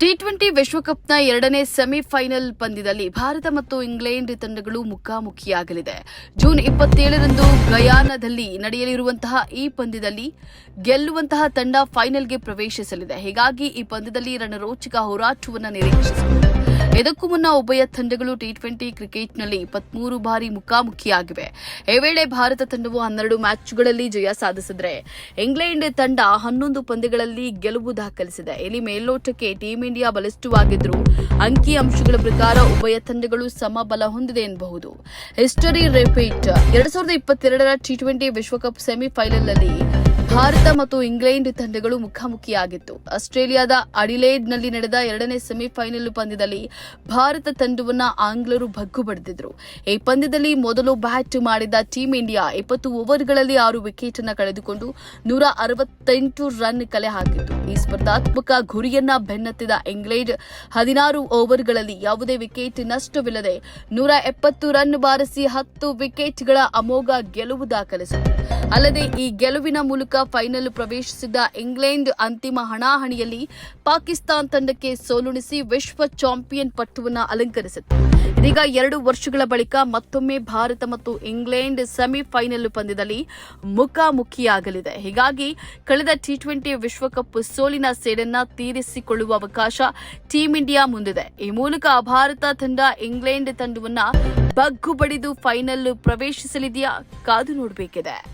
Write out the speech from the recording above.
T twenty ವಿಶ್ವಕಪ್ನ ಎರಡನೇ semifinal ಪಂದ್ಯದಲ್ಲಿ ಭಾರತ ಮತ್ತು ಇಂಗ್ಲೆಂಡ್ ತಂಡಗಳು ಮುಖಾಮುಖಿಯಾಗಲಿದೆ. ಜೂನ್ ಇಪ್ಪತ್ತೇಳರಂದು ಗಯಾನದಲ್ಲಿ ನಡೆಯಲಿರುವಂತಹ ಈ ಪಂದ್ಯದಲ್ಲಿ ಗೆಲ್ಲುವಂತಹ ತಂಡ ಫೈನಲ್ಗೆ ಪ್ರವೇಶಿಸಲಿದೆ. ಹೀಗಾಗಿ ಈ ಪಂದ್ಯದಲ್ಲಿ ರಣರೋಚಕ ಹೋರಾಟವನ್ನು ನಿರೀಕ್ಷಿಸಬಹುದು ಇದಕ್ಕೂ ಮುನ್ನ ಉಭಯ ತಂಡಗಳು ಟಿ ಟ್ವೆಂಟಿ ಕ್ರಿಕೆಟ್ನಲ್ಲಿ ಇಪ್ಪತ್ಮೂರು ಬಾರಿ ಮುಖಾಮುಖಿಯಾಗಿವೆ. ಈ ವೇಳೆ ಭಾರತ ತಂಡವು ಹನ್ನೆರಡು ಮ್ಯಾಚ್ಗಳಲ್ಲಿ ಜಯ ಸಾಧಿಸಿದ್ರೆ ಇಂಗ್ಲೆಂಡ್ ತಂಡ ಹನ್ನೊಂದು ಪಂದ್ಯಗಳಲ್ಲಿ ಗೆಲುವು ದಾಖಲಿಸಿದೆ. ಇಲ್ಲಿ ಮೇಲ್ನೋಟಕ್ಕೆ ಟೀಂ ಇಂಡಿಯಾ ಬಲಿಷ್ಠವಾಗಿದ್ದರೂ ಅಂಕಿ ಅಂಶಗಳ ಪ್ರಕಾರ ಉಭಯ ತಂಡಗಳು ಸಮಬಲ ಹೊಂದಿದೆ ಎನ್ನಬಹುದು. ಹಿಸ್ಟರಿ ರಿಪೀಟ್ ಎರಡ್ ಸಾವಿರದ ಇಪ್ಪತ್ತೆರಡರ ಟಿ ಟ್ವೆಂಟಿ ವಿಶ್ವಕಪ್ ಸೆಮಿಫೈನಲ್ನಲ್ಲಿ ಭಾರತ ಮತ್ತು ಇಂಗ್ಲೆಂಡ್ ತಂಡಗಳು ಮುಖಾಮುಖಿಯಾಗಿತ್ತು. ಆಸ್ಟ್ರೇಲಿಯಾದ ಅಡಿಲೇಡ್ನಲ್ಲಿ ನಡೆದ ಎರಡನೇ ಸೆಮಿಫೈನಲ್ ಪಂದ್ಯದಲ್ಲಿ ಭಾರತ ತಂಡವನ್ನ ಆಂಗ್ಲರು ಭಗ್ಗು ಬಡಿದಿದ್ರು. ಈ ಪಂದ್ಯದಲ್ಲಿ ಮೊದಲು ಬ್ಯಾಟ್ ಮಾಡಿದ ಟೀಂ ಇಂಡಿಯಾ ಇಪ್ಪತ್ತು ಓವರ್ಗಳಲ್ಲಿ ಆರು ವಿಕೆಟ್ ಅನ್ನು ಕಳೆದುಕೊಂಡು ನೂರ ಅರವತ್ತೆಂಟು ರನ್ ಕಲೆ ಹಾಕಿತ್ತು. ಈ ಸ್ಪರ್ಧಾತ್ಮಕ ಗುರಿಯನ್ನ ಬೆನ್ನತ್ತಿದ ಇಂಗ್ಲೆಂಡ್ ಹದಿನಾರು ಓವರ್ಗಳಲ್ಲಿ ಯಾವುದೇ ವಿಕೆಟ್ ನಷ್ಟವಿಲ್ಲದೆ ನೂರ ಎಪ್ಪತ್ತು ರನ್ ಬಾರಿಸಿ ಹತ್ತು ವಿಕೆಟ್ಗಳ ಅಮೋಘ ಗೆಲುವು ದಾಖಲಿಸಿತು. ಅಲ್ಲದೆ ಈ ಗೆಲುವಿನ ಮೂಲಕ ಫೈನಲ್ ಪ್ರವೇಶಿಸಿದ ಇಂಗ್ಲೆಂಡ್ ಅಂತಿಮ ಹಣಾಹಣಿಯಲ್ಲಿ ಪಾಕಿಸ್ತಾನ್ ತಂಡಕ್ಕೆ ಸೋಲುಣಿಸಿ ವಿಶ್ವ ಚಾಂಪಿಯನ್ ಪಟ್ಟವನ್ನು ಅಲಂಕರಿಸಿತ್ತು. ಇದೀಗ ಎರಡು ವರ್ಷಗಳ ಬಳಿಕ ಮತ್ತೊಮ್ಮೆ ಭಾರತ ಮತ್ತು ಇಂಗ್ಲೆಂಡ್ ಸೆಮಿಫೈನಲ್ ಪಂದ್ಯದಲ್ಲಿ ಮುಖಾಮುಖಿಯಾಗಲಿದೆ. ಹೀಗಾಗಿ ಕಳೆದ ಟಿ ಟ್ವೆಂಟಿ ವಿಶ್ವಕಪ್ ಸೋಲಿನ ಸೇಡನ್ನ ತೀರಿಸಿಕೊಳ್ಳುವ ಅವಕಾಶ ಟೀಂ ಇಂಡಿಯಾ ಮುಂದಿದೆ. ಈ ಮೂಲಕ ಭಾರತ ತಂಡ ಇಂಗ್ಲೆಂಡ್ ತಂಡವನ್ನ ಬಗ್ಗು ಬಡಿದು ಫೈನಲ್ ಪ್ರವೇಶಿಸಲಿದೆಯಾ ಕಾದು ನೋಡಬೇಕಿದೆ.